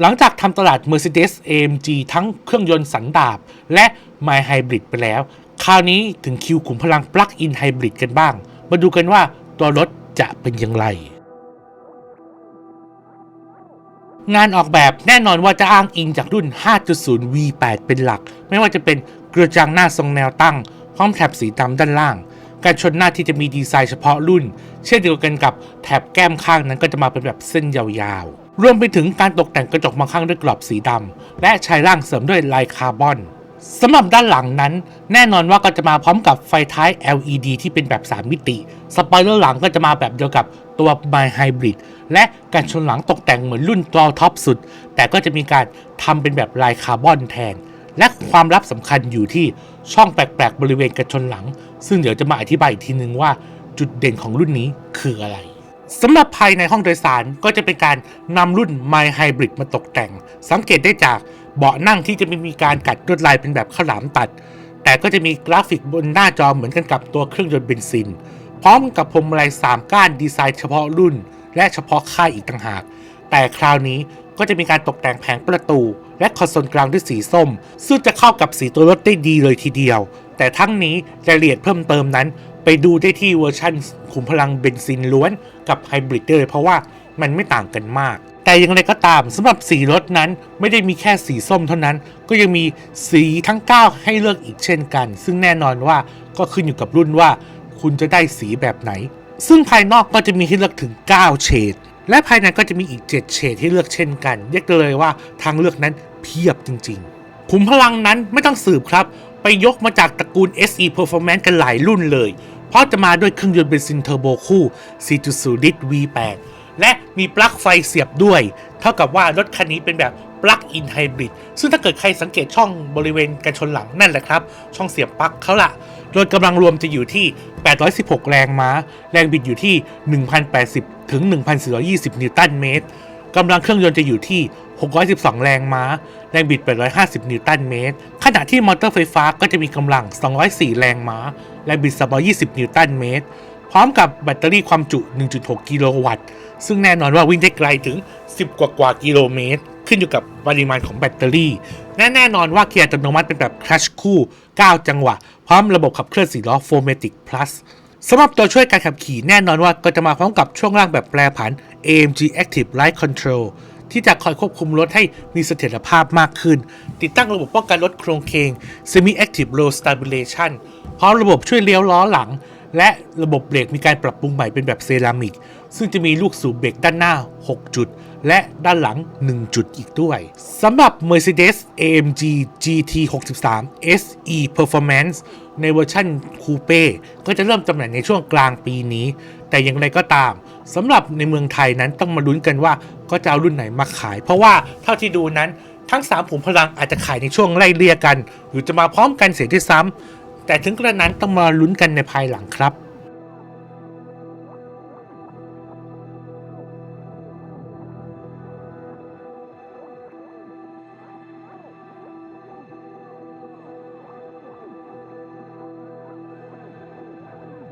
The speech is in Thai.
หลังจากทำตลาด Mercedes AMG ทั้งเครื่องยนต์สันดาปและ My Hybrid ไปแล้ว คราวนี้ถึงคิวขุมพลัง Plug-in Hybrid กันบ้าง มาดูกันว่าตัวรถจะเป็นอย่างไร งานออกแบบแน่นอนว่าจะอ้างอิงจากรุ่น 5.0 V8 เป็นหลัก ไม่ว่าจะเป็นกระจังหน้าทรงแนวตั้ง พร้อมแถบสีดำด้านล่าง การชนหน้าที่จะมีดีไซน์เฉพาะรุ่น เช่นเดียวกันกับแถบแก้มข้างนั้นก็จะมาเป็นแบบเส้นยาวๆ รวมไปถึงการตกแต่งกระจกบางข้างด้วยกรอบสีดำและชายล่างเสริมด้วยลายคาร์บอนสำหรับด้านหลังนั้น แน่นอนว่าก็จะมาพร้อมกับไฟท้าย LED ที่เป็นแบบ 3 มิติ สปอยเลอร์หลังก็จะมาแบบเดียวกับตัว My Hybrid และการชนหลังตกแต่งเหมือนรุ่นตัวท็อปสุด แต่ก็จะมีการทำเป็นแบบลายคาร์บอนแทน และความลับสำคัญอยู่ที่ช่องแปลกๆบริเวณกระชนหลัง ซึ่งเดี๋ยวจะมาอธิบายอีกทีนึงว่าจุดเด่นของรุ่นนี้คืออะไรสำหรับภายในห้องโดยสารก็จะเป็นการนำรุ่น My Hybrid มาตกแต่ง สังเกตได้จากเบาะนั่งที่จะไม่มีการกัดลวดลายเป็นแบบข้าวหลามตัด แต่ก็จะมีกราฟิกบนหน้าจอเหมือนกันกับตัวเครื่องยนต์เบนซิน พร้อมกับพวงมาลัย3ก้านดีไซน์เฉพาะรุ่น และเฉพาะค่ายอีกต่างหาก แต่คราวนี้ ก็จะมีการตกแต่งแผงประตู และคอนโซลกลางด้วยสีส้ม ซึ่งจะเข้ากับสีตัวรถได้ดีเลยทีเดียว แต่ทั้งนี้รายละเอียดเพิ่มเติมนั้น ไปดูได้ที่เวอร์ชันขุมพลังเบนซินล้วนกับไฮบริดด้เลยเพราะว่ามันไม่ต่างกันมากแต่อย่างไรก็ตามสำหรับสีรถนั้นไม่ได้มีแค่สีส้มเท่านั้น ก็ยังมีสีทั้ง 9 ให้เลือกอีกเช่นกัน ซึ่งแน่นอนว่าก็ขึ้นอยู่กับรุ่นว่า คุณจะได้สีแบบไหน ซึ่งภายนอกก็จะมีให้เลือกถึง 9 เฉด และภายในก็จะมีอีก 7 เฉดให้เลือกเช่นกันเรียกเลยว่าทางเลือกนั้นเพียบจริงๆขุมพลังนั้นไม่ต้องสืบครับ ไปยกมาจากตระกูล SE Performance กันหลายรุ่นเลย เพราะจะมาด้วยเครื่องยนต์เบนซินเทอร์โบคู่ 4.0 ลิตร V8 และมีปลั๊กไฟเสียบด้วย เท่ากับว่ารถคันนี้เป็นแบบปลั๊กอินไฮบริดซึ่งถ้าเกิดใครสังเกตช่องบริเวณกันชนหลังนั่นแหละครับ ช่องเสียบปลั๊กเขาละ โดยกำลังรวมจะอยู่ที่ 816 แรงม้า แรงบิดอยู่ที่ 1,080 ถึง 1,420 นิวตันเมตร กำลังเครื่องยนต์จะอยู่ที่ 612 แรงม้า แรงบิด 850 นิวตันเมตร ขณะที่มอเตอร์ไฟฟ้าก็จะมีกำลัง 204 แรงม้า แรงบิด220 นิวตันเมตร พร้อมกับแบตเตอรี่ความจุ 1.6 กิโลวัตต์ ซึ่งแน่นอนว่าวิ่งได้ไกลถึง 10 กว่ากว่ากิโลเมตร ขึ้นอยู่กับปริมาณของแบตเตอรี่ แน่นอนว่าเกียร์อัตโนมัติเป็นแบบคลัชคู่ 9 จังหวะ พร้อมระบบขับเคลื่อน4ล้อ 4matic plus สำหรับตัวช่วยการขับขี่แน่นอนว่าก็จะมาพร้อมกับช่วงล่างแบบแปรผัน AMG Active Light Control ที่จะคอยควบคุมรถให้มีเสถียรภาพมากขึ้น ติดตั้งระบบป้องกันรถโครงเคง Semi Active Low Stabilization พร้อมระบบช่วยเลี้ยวล้อหลัง และระบบเบรกมีการปรับปรุงใหม่เป็นแบบเซรามิก ซึ่งจะมีลูกสูบเบรกด้านหน้า 6 จุด และด้านหลัง 1 จุดอีกด้วยสำหรับ Mercedes AMG GT63 SE Performance ในเวอร์ชันคูเป้ก็จะเริ่มจำหน่ายในช่วงกลางปีนี้ แต่อย่างไรก็ตามสำหรับในเมืองไทยนั้นต้องมาลุ้นกันว่าก็จะเอารุ่นไหนมาขาย เพราะว่าเท่าที่ดูนั้นทั้ง3ขุมพลังอาจจะขายในช่วงไล่เลี่ยกัน หรือจะมาพร้อมกันเสียด้วยซ้ำแต่ถึงกระนั้นต้องมาลุ้นกันในภายหลังครับ